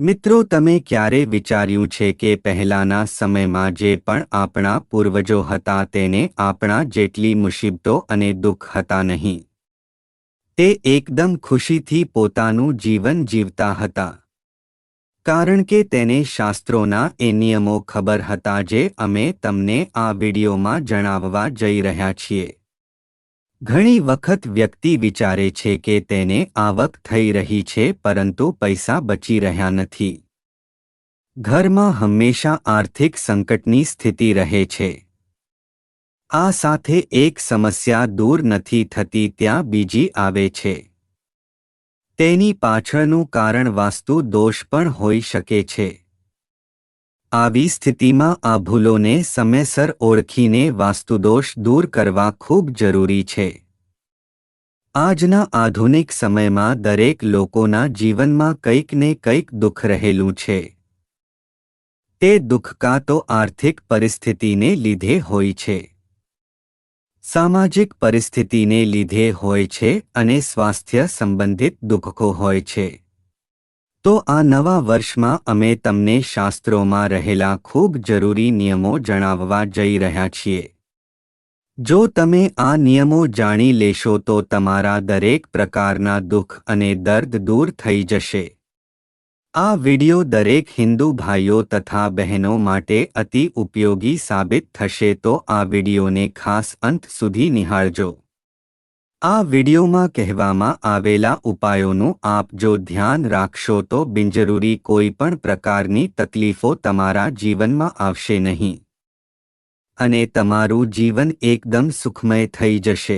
મિત્રો, તમે ક્યારે વિચાર્યું છે કે પહેલાના સમયમાં જે પણ આપણા પૂર્વજો હતા તેને આપણા જેટલી મુસીબતો અને દુઃખ હતા નહીં? તે એકદમ ખુશીથી પોતાનું જીવન જીવતા હતા. કારણ કે તેને શાસ્ત્રોના એ નિયમો ખબર હતા જે અમે તમને આ વિડિયોમાં જણાવવા જઈ રહ્યા છીએ. ઘણી વખત વ્યક્તિ વિચારે છે કે તેને આવક થઈ રહી છે, પરંતુ પૈસા બચી રહ્યા નથી. ઘરમાં હંમેશા આર્થિક સંકટની સ્થિતિ રહે છે. આ સાથે એક સમસ્યા દૂર નથી થતી, ત્યાં બીજી આવે છે. તેની પાછળનું કારણ વાસ્તુ દોષ પણ હોઈ શકે છે. આવી સ્થિતિમાં આ ભૂલોને સમયસર ઓળખીને વાસ્તુદોષ દૂર કરવા ખૂબ જરૂરી છે. આજના આધુનિક સમયમાં દરેક લોકોના જીવનમાં કંઈક ને કંઈક દુઃખ રહેલું છે. તે દુઃખ કાં તો આર્થિક પરિસ્થિતિને લીધે હોય છે. સામાજિક પરિસ્થિતિને લીધે હોય છે અને સ્વાસ્થ્ય સંબંધિત દુઃખો હોય છે. તો આ નવા વર્ષમાં અમે તમને શાસ્ત્રોમાં રહેલા ખૂબ જરૂરી નિયમો જણાવવા જઈ રહ્યા છીએ. જો તમે આ નિયમો જાણી લેશો તો તમારા દરેક પ્રકારના દુઃખ અને દર્દ દૂર થઈ જશે. આ વિડિયો દરેક હિન્દુ ભાઈઓ તથા બહેનો માટે અતિ ઉપયોગી સાબિત થશે તો આ વિડિયોને ખાસ અંત સુધી નિહાળજો. આ વિડીયોમાં કહેવામાં આવેલા ઉપાયોનું આપ જો ધ્યાન રાખશો તો બિનજરૂરી કોઈ પણ પ્રકારની તકલીફો તમારા જીવનમાં આવશે નહીં. અને તમારું જીવન એકદમ સુખમય થઈ જશે.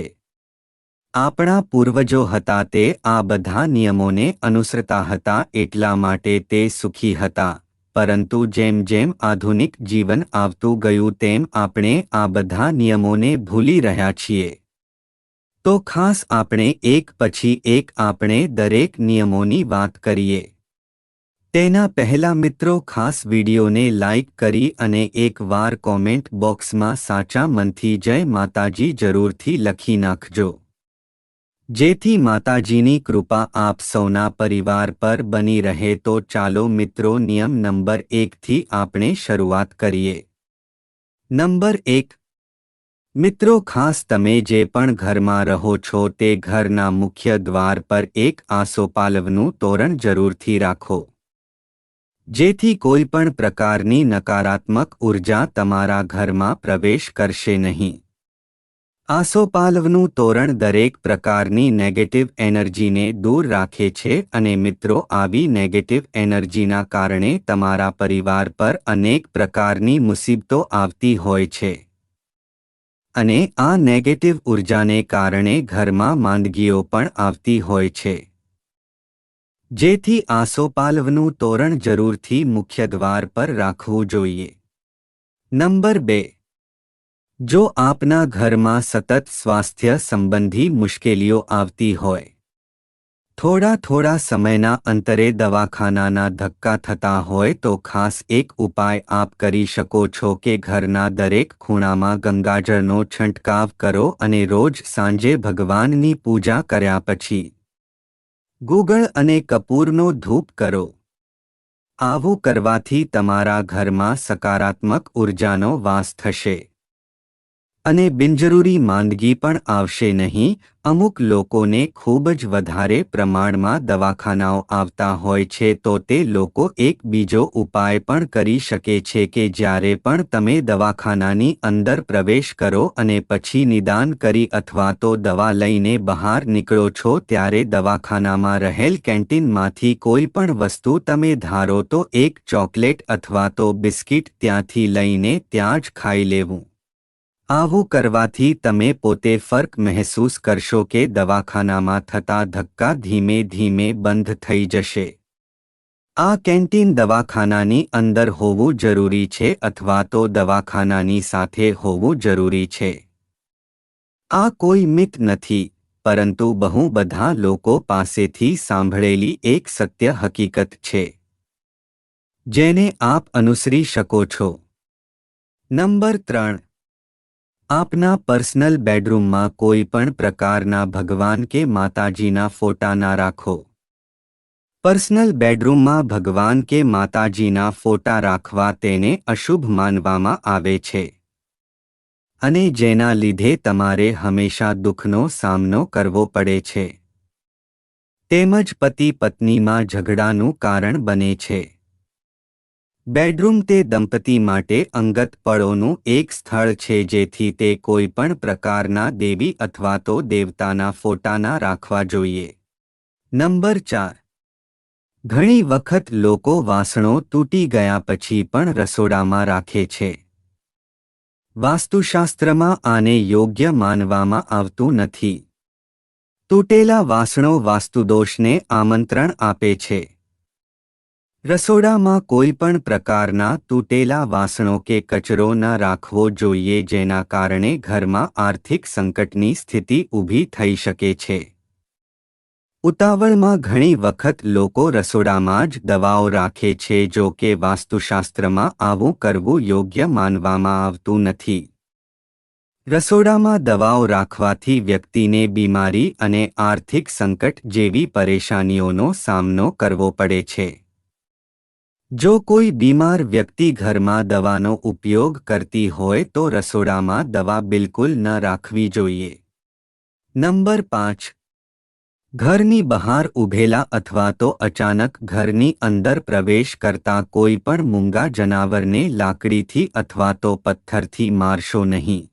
આપણા પૂર્વજો હતા તે આ બધા નિયમોને અનુસરતા હતા એટલા માટે તે સુખી હતા. પરંતુ જેમ જેમ આધુનિક જીવન આવતું ગયું તેમ આપણે આ બધા નિયમોને ભૂલી રહ્યા છીએ. તો ખાસ આપણે એક પછી એક આપણે દરેક નિયમોની વાત કરીએ. તેના પહેલા મિત્રો ખાસ વિડીયોને લાઇક કરી અને એકવાર કોમેન્ટ બોક્સમાં સાચા મનથી જય માતાજી જરૂરથી લખી નાખજો. જેથી માતાજીની કૃપા આપ સૌના પરિવાર પર બની રહે તો ચાલો મિત્રો નિયમ નંબર એકથી આપણે શરૂઆત કરીએ. નંબર એક મિત્રો ખાસ તમે જે પણ ઘરમાં રહો છો તે ઘરના મુખ્ય દ્વાર પર એક આસોપાલવનું તોરણ જરૂરથી રાખો. જેથી કોઈ પણ પ્રકારની નકારાત્મક ઊર્જા તમારા ઘરમાં પ્રવેશ કરશે નહીં. આસોપાલવનું તોરણ દરેક પ્રકારની નેગેટિવ એનર્જીને દૂર રાખે છે અને મિત્રો આવી નેગેટિવ એનર્જીના કારણે તમારા પરિવાર પર અનેક પ્રકારની મુસીબતો આવતી હોય છે. અને આ નેગેટિવ ઉર્જાને કારણે ઘરમાં માંદગીઓ પણ આવતી હોય છે. જેથી આસોપાલવનું તોરણ જરૂરથી મુખ્ય દ્વાર પર રાખવું જોઈએ. નંબર બે. જો આપના ઘરમાં સતત સ્વાસ્થ્ય સંબંધી મુશ્કેલીઓ આવતી હોય થોડા થોડા સમયના અંતરે દવાખાનાના ધક્કા થતા હોય તો ખાસ એક ઉપાય આપ કરી શકો છો કે ઘરના દરેક ખૂણામાં ગંગાજળનો છંટકાવ કરો અને રોજ સાંજે ભગવાનની પૂજા કર્યા પછી ગુગળ અને કપૂરનો ધૂપ કરો. આવું કરવાથી તમારા ઘરમાં સકારાત્મક ઉર્જાનો વાસ થશે. અને બિનજરૂરી માંદગી પણ આવશે નહીં. અમુક લોકોને ખૂબ જ વધારે પ્રમાણમાં દવાખાનાઓ આવતા હોય છે તો તે લોકો એક બીજો ઉપાય પણ કરી શકે છે કે જ્યારે પણ તમે દવાખાનાની અંદર પ્રવેશ કરો અને પછી નિદાન કરી અથવા તો દવા લઈને બહાર નીકળો છો ત્યારે દવાખાનામાં રહેલ કેન્ટીનમાંથી કોઈ પણ વસ્તુ તમે ધારો તો એક ચોકલેટ અથવા તો બિસ્કિટ ત્યાંથી લઈને ત્યાં જ ખાઈ લેવું. આવું કરવાથી તમે પોતે ફર્ક મહેસૂસ કરશો કે દવાખાનામાં થતા ધક્કા ધીમે ધીમે બંધ થઈ જશે. આ કેન્ટીન દવાખાનાની અંદર હોવું જરૂરી છે અથવા તો દવાખાનાની સાથે હોવું જરૂરી છે. આ કોઈ મિત નથી, પરંતુ બહુ બધા લોકો પાસેથી સાંભળેલી એક સત્ય હકીકત છે. જેને આપ અનુસરી શકો છો. નંબર ત્રણ. આપના પર્સનલ બેડરૂમમાં કોઈ પણ પ્રકારના ભગવાન કે માતાજીના ફોટા ના રાખો. પર્સનલ બેડરૂમમાં ભગવાન કે માતાજીના ફોટા રાખવા તેને અશુભ માનવામાં આવે છે. અને જેના લીધે તમારે હંમેશા દુઃખનો સામનો કરવો પડે છે. તેમજ પતિ પત્નીમાં ઝઘડાનું કારણ બને છે. બેડરૂમ તે દંપતી માટે અંગત પળોનું એક સ્થળ છે જેથી તે કોઈપણ પ્રકારના દેવી અથવા તો દેવતાના ફોટાના રાખવા જોઈએ. નંબર ચાર. ઘણી વખત લોકો વાસણો તૂટી ગયા પછી પણ રસોડામાં રાખે છે. વાસ્તુશાસ્ત્રમાં આને યોગ્ય માનવામાં આવતું નથી. તૂટેલા વાસણો વાસ્તુદોષને આમંત્રણ આપે છે. રસોડામાં કોઈ પણ પ્રકારના તૂટેલા વાસણો કે કચરો ન રાખવો જોઈએ જેના કારણે ઘરમાં આર્થિક સંકટની સ્થિતિ ઊભી થઈ શકે છે. ઉતાવળમાં ઘણી વખત લોકો રસોડામાં જ દવાઓ રાખે છે જો કે વાસ્તુશાસ્ત્રમાં આવું કરવું યોગ્ય માનવામાં આવતું નથી. રસોડામાં દવાઓ રાખવાથી વ્યક્તિને બીમારી અને આર્થિક સંકટ જેવી પરેશાનીઓનો સામનો કરવો પડે છે. જો કોઈ બીમાર વ્યક્તિ ઘરમાં દવાનો ઉપયોગ કરતી હોય તો રસોડામાં દવા બિલકુલ ન રાખવી જોઈએ. નંબર પાંચ. ઘરની બહાર ઊભેલા અથવા તો અચાનક ઘરની અંદર પ્રવેશ કરતા કોઈ પણ મૂંગા જનાવરને લાકડીથી અથવા તો પથ્થરથી મારશો નહીં.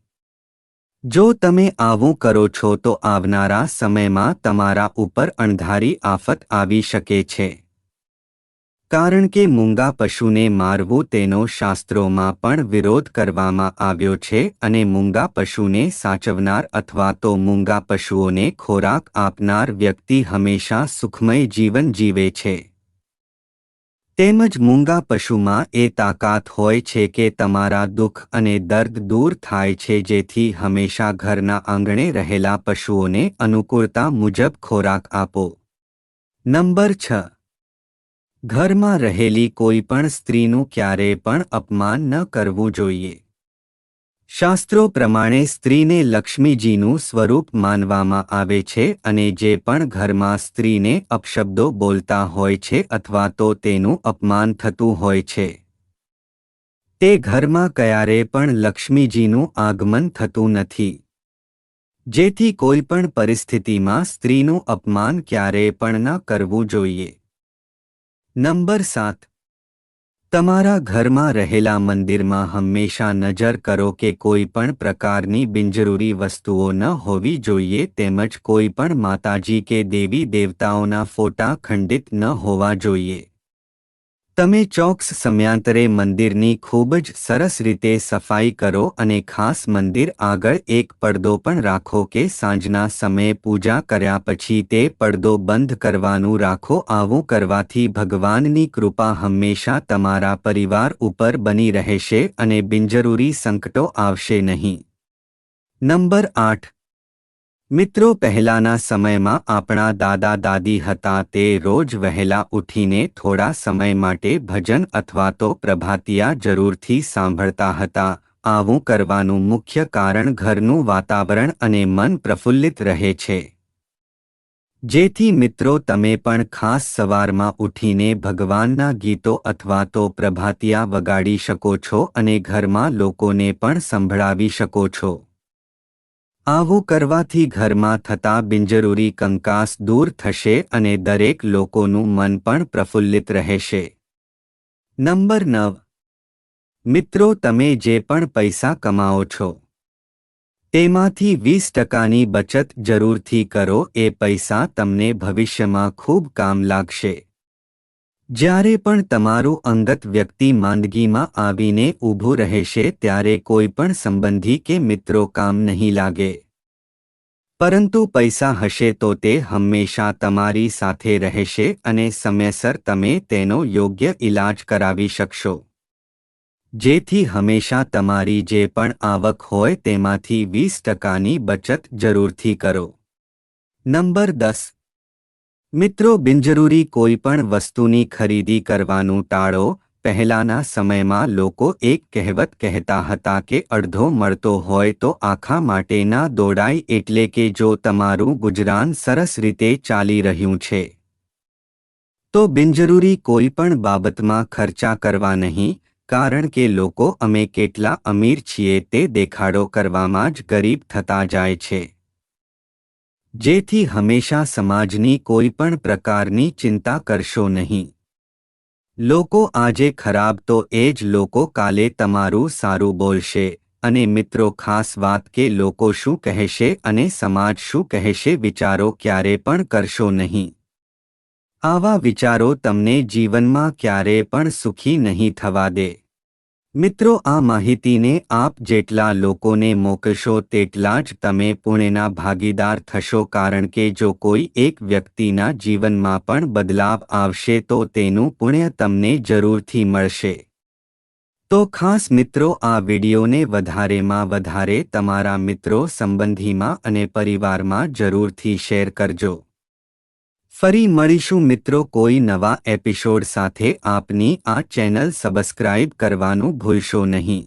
જો તમે આવું કરો છો તો આવનારા સમયમાં તમારા ઉપર અણધારી આફત આવી શકે છે. કારણ કે મૂંગા પશુને મારવું તેનો શાસ્ત્રોમાં પણ વિરોધ કરવામાં આવ્યો છે અને મૂંગા પશુને સાચવનાર અથવા તો મૂંગા પશુઓને ખોરાક આપનાર વ્યક્તિ હંમેશા સુખમય જીવન જીવે છે. તેમજ મૂંગા પશુમાં એ તાકાત હોય છે કે તમારા દુઃખ અને દર્દ દૂર થાય છે જેથી હંમેશા ઘરના આંગણે રહેલા પશુઓને અનુકૂળતા મુજબ ખોરાક આપો. નંબર છ. ઘરમાં રહેલી કોઈ પણ સ્ત્રીનું ક્યારેય પણ અપમાન ન કરવું જોઈએ. શાસ્ત્રો પ્રમાણે સ્ત્રીને લક્ષ્મીજીનું સ્વરૂપ માનવામાં આવે છે અને જે પણ ઘરમાં સ્ત્રીને અપશબ્દો બોલતા હોય છે અથવા તો તેનું અપમાન થતું હોય છે. તે ઘરમાં ક્યારે પણ લક્ષ્મીજીનું આગમન થતું નથી. જેથી કોઈ પણ પરિસ્થિતિમાં સ્ત્રીનું અપમાન ક્યારેય પણ ન કરવું જોઈએ. નંબર સાત. તમારા ઘરમાં રહેલા મંદિરમાં હંમેશા નજર કરો કે કોઈ પણ પ્રકારની બિનજરૂરી વસ્તુઓ ન હોવી જોઈએ તેમજ કોઈ પણ માતાજી કે દેવી દેવતાઓના ફોટા ખંડિત ન હોવા જોઈએ. તમે ચોક્સ સમયાંતરે મંદિરની ખૂબ જ સરસ રીતે સફાઈ કરો અને ખાસ મંદિર આગળ એક પડદો પણ રાખો કે સાંજના સમયે પૂજા કર્યા પછી તે પડદો બંધ કરવાનું રાખો. આવું કરવાથી ભગવાનની કૃપા હંમેશા તમારા પરિવાર ઉપર બની રહેશે અને બિનજરૂરી સંકટો આવશે નહીં. નંબર આઠ. મિત્રો પહેલાના સમયમાં આપણા દાદા દાદી હતા તે રોજ વહેલા ઉઠીને થોડા સમય માટે ભજન અથવા તો પ્રભાતિયા જરૂરથી સાંભળતા હતા. આવું કરવાનું મુખ્ય કારણ ઘરનું વાતાવરણ અને મન પ્રફુલ્લિત રહે છે. જેથી મિત્રો તમે પણ ખાસ સવારમાં ઉઠીને ભગવાનના ગીતો અથવા તો પ્રભાતિયા વગાડી શકો છો અને ઘરમાં લોકોને પણ સંભળાવી શકો છો. આવું કરવાથી ઘરમાં થતા બિનજરૂરી કંકાસ દૂર થશે અને દરેક લોકોનું મન પણ પ્રફુલ્લિત રહેશે. નંબર નવ. મિત્રો, તમે જે પણ પૈસા કમાઓ છો, તેમાંથી વીસ ટકાની બચત જરૂરથી કરો. એ પૈસા તમને ભવિષ્યમાં ખૂબ કામ લાગશે. જ્યારે પણ તમારું અંગત વ્યક્તિ માંદગીમાં આવીને ઊભું રહેશે ત્યારે કોઈ પણ સંબંધી કે મિત્રો કામ નહીં લાગે. પરંતુ પૈસા હશે તો તે હંમેશા તમારી સાથે રહેશે અને સમયસર તમે તેનો યોગ્ય ઇલાજ કરાવી શકશો. જેથી હંમેશા તમારી જે પણ આવક હોય તેમાંથી વીસ ટકાની બચત જરૂરથી કરો. નંબર દસ. મિત્રો, બિનજરૂરી કોઈ પણ વસ્તુની ખરીદી કરવાનું ટાળો. પહેલાના સમયમાં લોકો એક કહેવત કહેતા હતા કે, અડધો મળતો હોય તો આખા માટેના દોડાય એટલે કે જો તમારું ગુજરાન સરસ રીતે ચાલી રહ્યું છે. તો બિનજરૂરી કોઈ પણ બાબતમાં ખર્ચા કરવા નહીં, કારણ કે લોકો, અમે કેટલા અમીર છીએ તે દેખાડો કરવામાં જ ગરીબ થતા જાય છે. જેથી હંમેશા સમાજની કોઈ પણ પ્રકારની ચિંતા કરશો નહીં. લોકો આજે ખરાબ તો એ જ લોકો કાલે તમારું સારું બોલશે, અને મિત્રો ખાસ વાત કે લોકો શું કહેશે અને સમાજ શું કહેશે વિચારો ક્યારે પણ કરશો નહીં. આવા વિચારો તમને જીવનમાં ક્યારે પણ સુખી નહીં થવા દે. મિત્રો, આ માહિતીને આપ જેટલા લોકોને મોકલશો તેટલા જ તમે પુણેના ભાગીદાર થશો. કારણ કે જો કોઈ એક વ્યક્તિના જીવનમાં પણ બદલાવ આવશે તો તેનું પુણ્ય તમને જરૂરથી મળશે. તો ખાસ મિત્રો, આ વિડીયોને વધારેમાં વધારે તમારા મિત્રો, સંબંધીમાં અને પરિવારમાં જરૂરથી શેર કરજો. ફરી મળીશું મિત્રો કોઈ નવા એપિસોડ સાથે આપની આ ચેનલ સબસ્ક્રાઇબ કરવાનું ભૂલશો નહીં.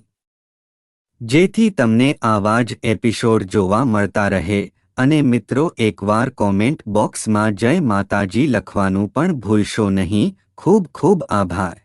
જેથી તમને આવા જ એપિસોડ જોવા મળતા રહે અને મિત્રો એકવાર કોમેન્ટ બોક્સમાં જય માતાજી લખવાનું પણ ભૂલશો નહીં. ખૂબ ખૂબ આભાર.